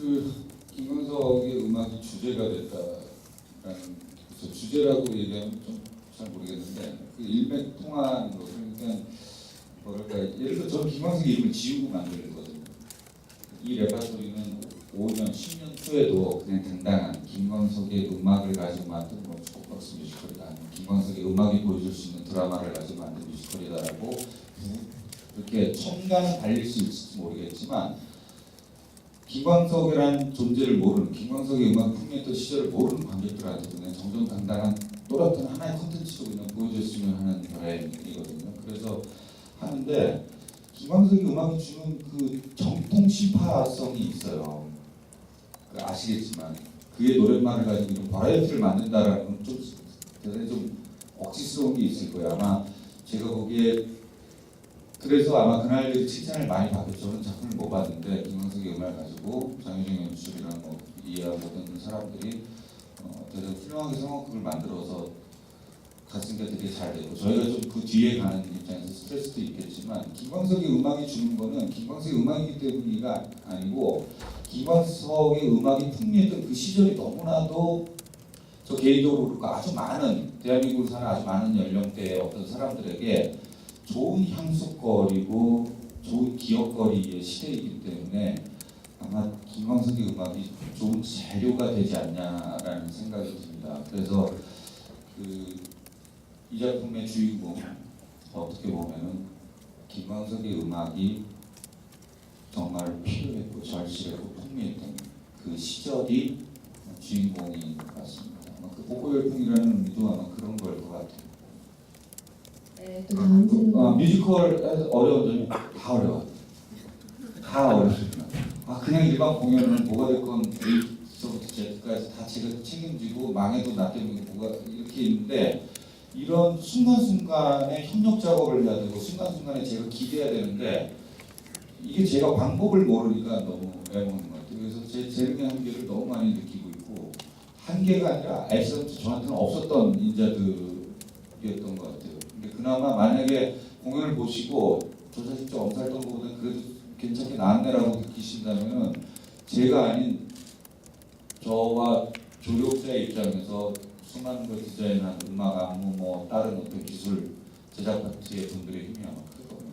그 김광석의 음악이 주제가 됐다라는 그래서 주제라고 얘기하면 좀 잘 모르겠는데 그 일맥통한 거 그러니까 뭐랄까 예를 들어 저는 김광석의 이름을 지우고 만들거든요. 이 레파토리는 5년, 10년 후에도 그냥 당당한 김광석의 음악을 가지고 만든 뭐 주곡박스 뮤지컬이다 김광석의 음악이 보여줄 수 있는 드라마를 가지고 만든 뮤지컬이다라고 이렇게 첨가는 달릴 수 있을지 모르겠지만 김광석이라는 존재를 모르는 김광석의 음악 풍미했던 시절을 모르는 관객들한테도 그냥 정정당당한 또렷한 하나의 컨텐츠로 그냥 보여줬으면 하는 바람이거든요. 그래서 하는데 김광석의 음악이 주는 그 정통 시파성이 있어요. 그 아시겠지만 그의 노랫말을 가지고 이런 버라이어티를 만든다라는 건좀 대단히 좀 억지스러운 게 있을 거예요. 아마 제가 거기에 그래서 아마 그날 칭찬을 많이 받겠죠. 저는 작품을 못 봤는데 김광석의 음악을 가지고 장유정 연출이랑 뭐 이해하 모든 사람들이 어, 대단히 훌륭하게 성악극을 만들어서 갔으니까 되게 잘 되고 저희가 좀 그 뒤에 가는 입장에서 스트레스도 있겠지만 김광석의 음악이 주는 거는 김광석의 음악이기 때문이가 아니고 김광석의 음악이 풍미했던 그 시절이 너무나도 저 개인적으로 아주 많은 대한민국을 사는 아주 많은 연령대의 어떤 사람들에게 좋은 향수거리고 좋은 기억거리의 시대이기 때문에 아마 김광석의 음악이 좋은 재료가 되지 않냐라는 생각이 듭니다. 그래서 그 이 작품의 주인공 어떻게 보면은 김광석의 음악이 정말 필요했고 절실했고 풍미했던 그 시절이 주인공인 것 같습니다. 아마 그 복고 열풍이라는 의미도 아마 그런 걸 것 같아요. 어, 뮤지컬 어려운 점이 다 어려워. 다 어렵습니다. 아 그냥 일반 공연은 뭐가 됐건 A부터 Z까지 다 제가 책임지고 망해도 나 때문에 뭐가 이렇게 있는데 이런 순간순간에 협력 작업을 해야 되고 순간순간에 제가 기대해야 되는데 이게 제가 방법을 모르니까 너무 애먹는 것 같아요. 그래서 제 재능의 한계를 너무 많이 느끼고 있고 한계가 아니라 애써도 저한테는 없었던 인자들이었던 것 같아요. 그나마 만약에 공연을 보시고 저 자식 좀 엄살던 것보다 그래도 괜찮게 나왔네라고 느끼신다면은 제가 아닌 저와 조력자의 입장에서 수많은 걸 디자인한 음악 안무 뭐 다른 어떤 기술 제작 파트의 분들의 힘이 아마 클 겁니다.